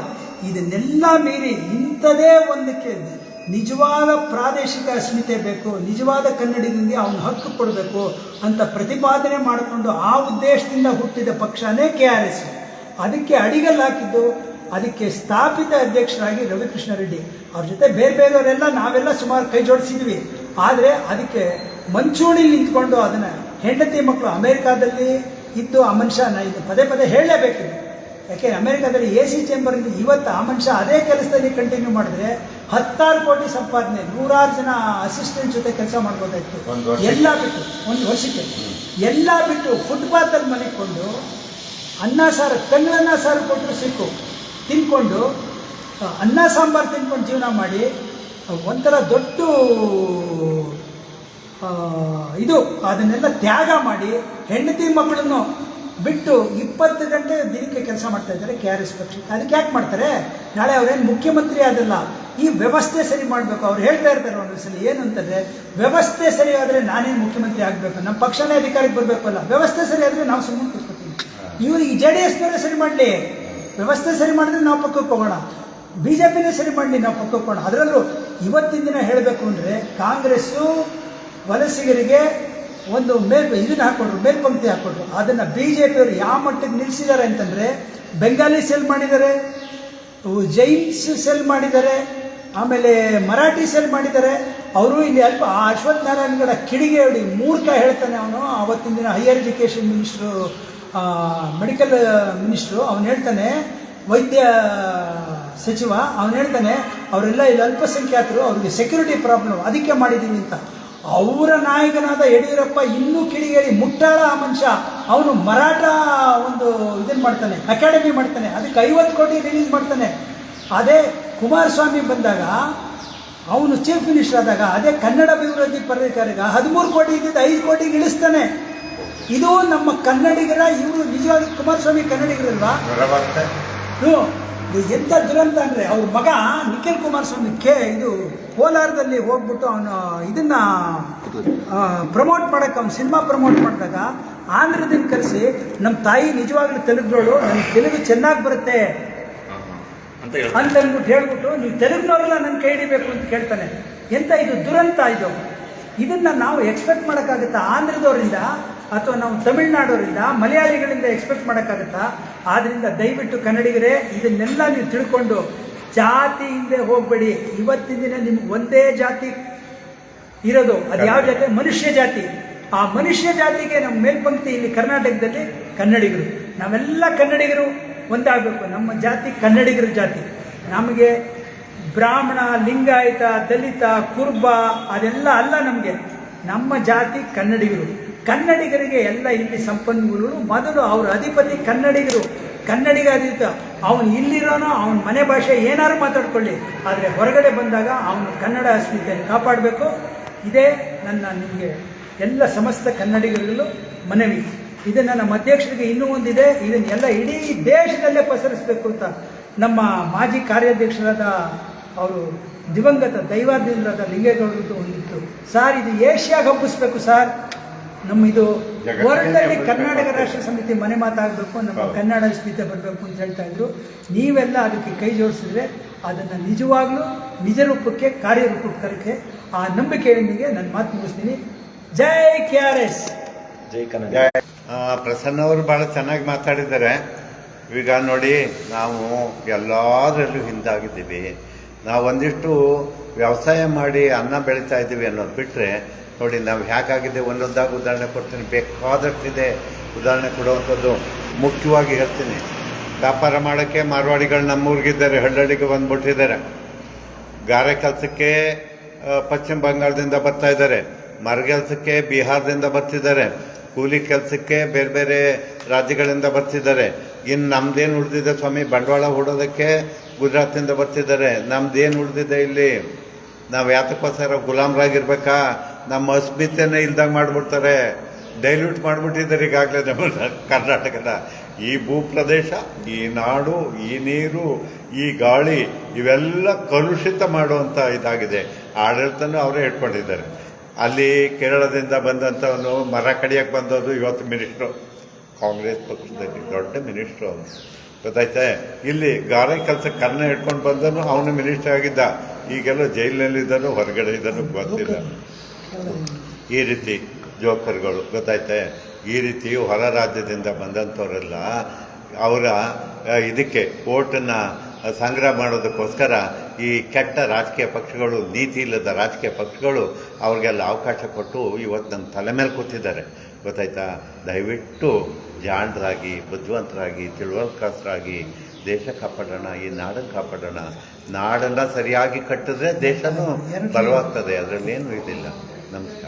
ಇದನ್ನೆಲ್ಲ ಮೀರಿ ಇಂಥದೇ ಒಂದಕ್ಕೆ ನಿಜವಾದ ಪ್ರಾದೇಶಿಕ ಅಸ್ಮಿತೆ ಬೇಕು, ನಿಜವಾದ ಕನ್ನಡಿಗನಿಗೆ ಅವನ ಹಕ್ಕು ಕೊಡಬೇಕು ಅಂತ ಪ್ರತಿಪಾದನೆ ಮಾಡಿಕೊಂಡು ಆ ಉದ್ದೇಶದಿಂದ ಹುಟ್ಟಿದ ಪಕ್ಷನೇ ಕೆ ಆರ್ ಎಸ್. ಅದಕ್ಕೆ ಅಡಿಗಲ್ಲಾಕಿದ್ದು ಅದಕ್ಕೆ ಸ್ಥಾಪಿತ ಅಧ್ಯಕ್ಷರಾಗಿ ರವಿಕೃಷ್ಣ ರೆಡ್ಡಿ. ಅವ್ರ ಜೊತೆ ಬೇರೆ ಬೇರೆಯವರೆಲ್ಲ ನಾವೆಲ್ಲ ಸುಮಾರು ಕೈ ಜೋಡಿಸಿದ್ವಿ. ಆದರೆ ಅದಕ್ಕೆ ಮಂಚೂಣಿ ನಿಂತ್ಕೊಂಡು ಅದನ್ನು ಹೆಂಡತಿ ಮಕ್ಕಳು ಅಮೆರಿಕಾದಲ್ಲಿ ಇದ್ದು ಆ ಮನುಷ್ಯ ಇದು ಪದೇ ಪದೇ ಹೇಳಲೇಬೇಕಿದೆ. ಯಾಕೆ, ಅಮೆರಿಕಾದಲ್ಲಿ ಎ ಸಿ ಚೇಂಬರ್ನಲ್ಲಿ ಇವತ್ತು ಆ ಮನುಷ್ಯ ಅದೇ ಕೆಲಸದಲ್ಲಿ ಕಂಟಿನ್ಯೂ ಮಾಡಿದ್ರೆ ಹತ್ತಾರು ಕೋಟಿ ಸಂಪಾದನೆ ನೂರಾರು ಜನ ಅಸಿಸ್ಟೆಂಟ್ ಜೊತೆ ಕೆಲಸ ಮಾಡ್ಬೋದಾಯ್ತು. ಎಲ್ಲ ಬಿಟ್ಟು ಒಂದು ವರ್ಷಕ್ಕೆ. ಎಲ್ಲ ಬಿಟ್ಟು ಫುಟ್ಪಾತಲ್ಲಿ ಮಲಿಕೊಂಡು ಅನ್ನ ಸಾರು ತಂಗಳನ್ನ ಸಾರು ಕೊಟ್ಟರು ಸಿಕ್ಕು. ತಿನ್ಕೊಂಡು ಅನ್ನ ಸಾಂಬಾರು ತಿನ್ಕೊಂಡು ಜೀವನ ಮಾಡಿ ಒಂಥರ ದೊಡ್ಡ ಇದು ಅದನ್ನೆಲ್ಲ ತ್ಯಾಗ ಮಾಡಿ ಹೆಂಡತಿ ಮಕ್ಕಳನ್ನು ಬಿಟ್ಟು ಇಪ್ಪತ್ತು ಗಂಟೆ ದಿನಕ್ಕೆ ಕೆಲಸ ಮಾಡ್ತಾ ಇದ್ದಾರೆ ಕೆ ಆರ್ ಎಸ್ ಪಕ್ಷ ಅದಕ್ಕೆ ಯಾಕೆ ಮಾಡ್ತಾರೆ? ನಾಳೆ ಅವ್ರೇನು ಮುಖ್ಯಮಂತ್ರಿ ಆದಲ್ಲ ಈ ವ್ಯವಸ್ಥೆ ಸರಿ ಮಾಡಬೇಕು. ಅವ್ರು ಹೇಳ್ತಾ ಇರ್ತಾರೆ ಒಂದೊಂದ್ಸಲಿ ಏನು ಅಂತಂದರೆ, ವ್ಯವಸ್ಥೆ ಸರಿ ಆದರೆ ನಾನೇನು ಮುಖ್ಯಮಂತ್ರಿ ಆಗಬೇಕು? ನಮ್ಮ ಪಕ್ಷನೇ ಅಧಿಕಾರಕ್ಕೆ ಬರಬೇಕು ಅಲ್ಲ ವ್ಯವಸ್ಥೆ ಸರಿ ಆದರೆ ನಾವು ಸುಮ್ಮನೆ ಕೂತ್ಕೊತೀವಿ. ಇವರು ಈ ಜೆ ಡಿ ಎಸ್ನವರೇ ಸರಿ ಮಾಡಲಿ. ವ್ಯವಸ್ಥೆ ಸರಿ ಮಾಡಿದ್ರೆ ನಾವು ಪಕ್ಕಕ್ಕೆ ಹೋಗೋಣ. ಬಿ ಜೆ ಪಿನೇ ಸರಿ ಮಾಡಲಿ, ನಾವು ಪಕ್ಕಕ್ಕೆ ಹೋಗೋಣ. ಅದರಲ್ಲೂ ಇವತ್ತಿನ ದಿನ ಹೇಳಬೇಕು ಅಂದರೆ, ಕಾಂಗ್ರೆಸ್ಸು ವಲಸಿಗರಿಗೆ ಒಂದು ಮೇಲ್ ಇದನ್ನ ಹಾಕ್ಕೊಟ್ರು ಮೇಲ್ಪಂಕ್ತಿ ಹಾಕ್ಕೊಟ್ರು ಅದನ್ನು ಬಿ ಜೆ ಪಿಯವರು ಯಾವ ಮಟ್ಟಕ್ಕೆ ನಿಲ್ಲಿಸಿದ್ದಾರೆ ಅಂತಂದರೆ, ಬೆಂಗಾಲಿ ಸೆಲ್ ಮಾಡಿದ್ದಾರೆ, ಜೈನ್ಸ್ ಸೆಲ್ ಮಾಡಿದ್ದಾರೆ, ಆಮೇಲೆ ಮರಾಠಿ ಸೆಲ್ ಮಾಡಿದ್ದಾರೆ. ಅವರು ಇಲ್ಲಿ ಅಲ್ಪ ಆ ಅಶ್ವಥ್ ನಾರಾಯಣಗಡ ಕಿಡಿಗೆ ಹೇಳಿ ಮೂರ್ಖ ಹೇಳ್ತಾನೆ ಅವನು. ಅವತ್ತಿನ ದಿನ higher education minister medical minister ಅವನು ಹೇಳ್ತಾನೆ, ವೈದ್ಯ, ಸಚಿವ ಅವನು ಹೇಳ್ತಾನೆ, ಅವರೆಲ್ಲ ಇಲ್ಲಿ ಅಲ್ಪಸಂಖ್ಯಾತರು, ಅವ್ರಿಗೆ ಸೆಕ್ಯೂರಿಟಿ ಪ್ರಾಬ್ಲಮ್ ಅದಕ್ಕೆ ಮಾಡಿದ್ದೀವಿ ಅಂತ. ಅವರ ನಾಯಕನಾದ ಯಡಿಯೂರಪ್ಪ ಇನ್ನೂ ಕಿಡಿಗೇಡಿ ಮುಟ್ಟಾಳ ಆ ಮನುಷ್ಯ. ಅವನು ಮರಾಠ ಒಂದು ಇದನ್ನು ಮಾಡ್ತಾನೆ ಅಕಾಡೆಮಿ ಮಾಡ್ತಾನೆ ಅದಕ್ಕೆ ಐವತ್ತು ಕೋಟಿ ರಿಲೀಸ್ ಮಾಡ್ತಾನೆ. ಅದೇ ಕುಮಾರಸ್ವಾಮಿ ಬಂದಾಗ ಅವನು ಚೀಫ್ ಮಿನಿಸ್ಟರ್ ಆದಾಗ ಅದೇ ಕನ್ನಡ ಅಭಿವೃದ್ಧಿ ಪ್ರಾಧಿಕಾರಿಗೆ ಹದಿಮೂರು ಕೋಟಿ ಇದ್ದಿದ್ದು ಐದು ಕೋಟಿಗೆ ಇಳಿಸ್ತಾನೆ ಇದು ನಮ್ಮ ಕನ್ನಡಿಗರ ಇವರು ನಿಜವಾಗಿ ಕುಮಾರಸ್ವಾಮಿ ಕನ್ನಡಿಗರಲ್ವಾ? ಹ್ಞೂ. ಎಂಥ ದುರಂತ ಅಂದರೆ ಅವ್ರ ಮಗ ನಿಖಿಲ್ ಕುಮಾರಸ್ವಾಮಿ ಕೆ ಇದು ಕೋಲಾರದಲ್ಲಿ ಹೋಗ್ಬಿಟ್ಟು ಅವನು ಇದನ್ನ ಪ್ರಮೋಟ್ ಮಾಡಕ್ಕೆ ಅವ್ನು ಸಿನಿಮಾ ಪ್ರಮೋಟ್ ಮಾಡಿದಾಗ ಆಂಧ್ರದಿಂದ ಕರೆಸಿ ನಮ್ಮ ತಾಯಿ ನಿಜವಾಗ್ಲೂ ತೆಲುಗುಗಳು ನನ್ನ ತೆಲುಗು ಚೆನ್ನಾಗಿ ಬರುತ್ತೆ ಅಂತ ಅಂದ್ಬಿಟ್ಟು ಹೇಳ್ಬಿಟ್ಟು ನೀವು ತೆಲುಗಿನವ್ರೆಲ್ಲ ನನ್ನ ಕೈ ಹಿಡಿಬೇಕು ಅಂತ ಕೇಳ್ತಾನೆ. ಎಂತ ಇದು ದುರಂತ ಇದು? ಇದನ್ನ ನಾವು ಎಕ್ಸ್ಪೆಕ್ಟ್ ಮಾಡೋಕ್ಕಾಗುತ್ತಾ ಆಂಧ್ರದವರಿಂದ? ಅಥವಾ ನಾವು ತಮಿಳ್ನಾಡೋರಿಂದ ಮಲಯಾಳಿಗಳಿಂದ ಎಕ್ಸ್ಪೆಕ್ಟ್ ಮಾಡೋಕ್ಕಾಗುತ್ತಾ? ಆದ್ರಿಂದ ದಯವಿಟ್ಟು ಕನ್ನಡಿಗರೇ ಇದನ್ನೆಲ್ಲ ನೀವು ತಿಳ್ಕೊಂಡು ಜಾತಿ ಹಿಂದೆ ಹೋಗಬೇಡಿ. ಇವತ್ತಿನ ದಿನ ನಿಮ್ಗೆ ಒಂದೇ ಜಾತಿ ಇರೋದು. ಅದು ಯಾವ ಜಾತಿ? ಮನುಷ್ಯ ಜಾತಿ. ಆ ಮನುಷ್ಯ ಜಾತಿಗೆ ನಮ್ಮ ಮೇಲ್ಪಂಕ್ತಿ ಇಲ್ಲಿ ಕರ್ನಾಟಕದಲ್ಲಿ ಕನ್ನಡಿಗರು. ನಾವೆಲ್ಲ ಕನ್ನಡಿಗರು ಒಂದಾಗಬೇಕು. ನಮ್ಮ ಜಾತಿ ಕನ್ನಡಿಗರ ಜಾತಿ. ನಮಗೆ ಬ್ರಾಹ್ಮಣ ಲಿಂಗಾಯತ ದಲಿತ ಕುರ್ಬ ಅದೆಲ್ಲ ಅಲ್ಲ ನಮಗೆ. ನಮ್ಮ ಜಾತಿ ಕನ್ನಡಿಗರು. ಕನ್ನಡಿಗರಿಗೆ ಎಲ್ಲ ಇಲ್ಲಿ ಸಂಪನ್ಮೂಲಗಳು. ಮೊದಲು ಅವ್ರ ಅಧಿಪತಿ ಕನ್ನಡಿಗರು. ಕನ್ನಡಿಗ ಅಧಿತ ಅವನು ಇಲ್ಲಿರೋನೋ, ಅವನ ಮನೆ ಭಾಷೆ ಏನಾದ್ರು ಮಾತಾಡ್ಕೊಳ್ಳಿ. ಆದರೆ ಹೊರಗಡೆ ಬಂದಾಗ ಅವನು ಕನ್ನಡ ಅಸ್ಮಿತೆಯನ್ನು ಕಾಪಾಡಬೇಕು. ಇದೇ ನನ್ನ ನಿಮಗೆ ಎಲ್ಲ ಸಮಸ್ತ ಕನ್ನಡಿಗರಲ್ಲೂ ಮನವಿ. ಇದು ನನ್ನ ಅಧ್ಯಕ್ಷರಿಗೆ ಇನ್ನೂ ಒಂದಿದೆ. ಇದನ್ನೆಲ್ಲ ಇಡೀ ದೇಶದಲ್ಲೇ ಪಸರಿಸಬೇಕು ಅಂತ ನಮ್ಮ ಮಾಜಿ ಕಾರ್ಯಾಧ್ಯಕ್ಷರಾದ ಅವರು ದಿವಂಗತ ದೈವಾಧೀನರಾದ ಲಿಂಗೇಗೌಡರದ್ದು ಒಂದಿತ್ತು. ಸರ್, ಇದು ಏಷ್ಯಾಗೆ ಹಬ್ಬಿಸ್ಬೇಕು ಸರ್. ನಮ್ಮ ಇದು ವರ್ಲ್ಡಲ್ಲಿ. ಕರ್ನಾಟಕ ರಾಷ್ಟ್ರ ಸಮಿತಿ ಮನೆ ಮಾತಾಗಬೇಕು ನಮ್ಮ ಕನ್ನಡ ಸ್ಮಿತೆ ಬರಬೇಕು ಅಂತ ಹೇಳ್ತಾ ಇದ್ರು. ನೀವೆಲ್ಲ ಅದಕ್ಕೆ ಕೈ ಜೋಡಿಸಿದ್ರೆ ಅದನ್ನು ನಿಜವಾಗ್ಲೂ ನಿಜ ರೂಪಕ್ಕೆ ಕಾರ್ಯರೂಪಕ್ಕೆ ತರಕ್ಕೆ ಆ ನಂಬಿಕೆಯೊಂದಿಗೆ ನನ್ನ ಮಾತು ಮುಗಿಸ್ತೀನಿ. ಜೈ ಕೆ ಆರ್ ಎಸ್. ಜೈ ಕನ್ನಡ. ಪ್ರಸನ್ನ ಅವರು ಬಹಳ ಚೆನ್ನಾಗಿ ಮಾತಾಡಿದ್ದಾರೆ. ಈಗ ನೋಡಿ ನಾವು ಎಲ್ಲದರಲ್ಲೂ ಹಿಂದಾಗಿದ್ದೀವಿ. ನಾವು ಒಂದಿಷ್ಟು ವ್ಯವಸಾಯ ಮಾಡಿ ಅನ್ನ ಬೆಳೀತಾ ಇದ್ದೀವಿ ಅನ್ನೋದು ಬಿಟ್ಟರೆ ನೋಡಿ, ನಾವು ಹೇಗಾಗಿದೆ? ಒಂದೊಂದಾಗಿ ಉದಾಹರಣೆ ಕೊಡ್ತೀನಿ. ಬೇಕಾದಷ್ಟಿದೆ ಉದಾಹರಣೆ ಕೊಡುವಂಥದ್ದು. ಮುಖ್ಯವಾಗಿ ಹೇಳ್ತೀನಿ. ವ್ಯಾಪಾರ ಮಾಡೋಕ್ಕೆ ಮಾರ್ವಾಡಿಗಳು ನಮ್ಮೂರಿಗಿದ್ದಾರೆ ಹಳ್ಳಿಗೆ ಬಂದ್ಬಿಟ್ಟಿದ್ದಾರೆ. ಗಾರೆ ಕೆಲಸಕ್ಕೆ ಪಶ್ಚಿಮ ಬಂಗಾಳದಿಂದ ಬರ್ತಾ ಇದ್ದಾರೆ. ಮರಗೆಲ್ಸಕ್ಕೆ ಬಿಹಾರದಿಂದ ಬರ್ತಿದ್ದಾರೆ. ಕೂಲಿ ಕೆಲಸಕ್ಕೆ ಬೇರೆ ಬೇರೆ ರಾಜ್ಯಗಳಿಂದ ಬರ್ತಿದ್ದಾರೆ. ಇನ್ನು ನಮ್ದೇನು ಉಳಿದಿದೆ ಸ್ವಾಮಿ? ಬಂಡವಾಳ ಹೂಡೋದಕ್ಕೆ ಗುಜರಾತಿಂದ ಬರ್ತಿದ್ದಾರೆ. ನಮ್ದೇನು ಉಳಿದಿದೆ ಇಲ್ಲಿ? ನಾವು ಯಾತಕ್ಕೋಸ್ಕರ ಗುಲಾಮ್ರಾಗಿರ್ಬೇಕಾ? ನಮ್ಮ ಅಸ್ಮಿತೆಯನ್ನು ಇಲ್ದಂಗೆ ಮಾಡಿಬಿಡ್ತಾರೆ. ಡೈಲ್ಯೂಟ್ ಮಾಡಿಬಿಟ್ಟಿದ್ದಾರೆ ಈಗಾಗಲೇ ನಮ್ಮ ಕರ್ನಾಟಕದ. ಈ ಭೂಪ್ರದೇಶ, ಈ ನಾಡು, ಈ ನೀರು, ಈ ಗಾಳಿ, ಇವೆಲ್ಲ ಕಲುಷಿತ ಮಾಡುವಂಥ ಇದಾಗಿದೆ. ಆಡಳಿತನೂ ಅವರೇ ಇಟ್ಕೊಂಡಿದ್ದಾರೆ ಅಲ್ಲಿ ಕೇರಳದಿಂದ ಬಂದಂಥವನು, ಮರ ಕಡಿಯೋಕ್ಕೆ ಬಂದವರು ಇವತ್ತು ಮಿನಿಸ್ಟ್ರು. ಕಾಂಗ್ರೆಸ್ ಪಕ್ಷದಲ್ಲಿ ದೊಡ್ಡ ಮಿನಿಸ್ಟ್ರು ಅವನು. ಗೊತ್ತಾಯ್ತೆ? ಇಲ್ಲಿ ಗಾರೆ ಕೆಲಸ ಕನ್ನ ಹಿಡ್ಕೊಂಡು ಬಂದನು ಅವನು ಮಿನಿಸ್ಟರ್ ಆಗಿದ್ದ. ಈಗೆಲ್ಲ ಜೈಲಿನಲ್ಲಿದ್ದನು, ಹೊರಗಡೆ ಇದ್ದನು ಗೊತ್ತಿಲ್ಲ. ಈ ರೀತಿ ಜೋಕರ್ಗಳು ಗೊತ್ತಾಯ್ತೆ? ಈ ರೀತಿ ಹೊರ ರಾಜ್ಯದಿಂದ ಬಂದಂಥವರೆಲ್ಲ ಅವರ ಇದಕ್ಕೆ ಓಟನ್ನು ಸಂಗ್ರಹ ಮಾಡೋದಕ್ಕೋಸ್ಕರ ಈ ಕೆಟ್ಟ ರಾಜಕೀಯ ಪಕ್ಷಗಳು ನೀತಿ ಇಲ್ಲದ ರಾಜಕೀಯ ಪಕ್ಷಗಳು ಅವ್ರಿಗೆಲ್ಲ ಅವಕಾಶ ಕೊಟ್ಟು ಇವತ್ತು ನನ್ನ ತಲೆ ಮೇಲೆ ಕೂತಿದ್ದಾರೆ. ಗೊತ್ತಾಯ್ತಾ? ದಯವಿಟ್ಟು ಜಾಣರಾಗಿ ಬುದ್ಧಿವಂತರಾಗಿ ತಿಳುವಳಿಕಾಸರಾಗಿ ದೇಶ ಕಾಪಾಡೋಣ ಈ ನಾಡನ್ನು ಕಾಪಾಡೋಣ. ನಾಡನ್ನು ಸರಿಯಾಗಿ ಕಟ್ಟಿದ್ರೆ ದೇಶನೂ ಬಲವಾಗ್ತದೆ ಅದರಲ್ಲೇನು ಇದಿಲ್ಲ. ನಮಸ್ಕಾರ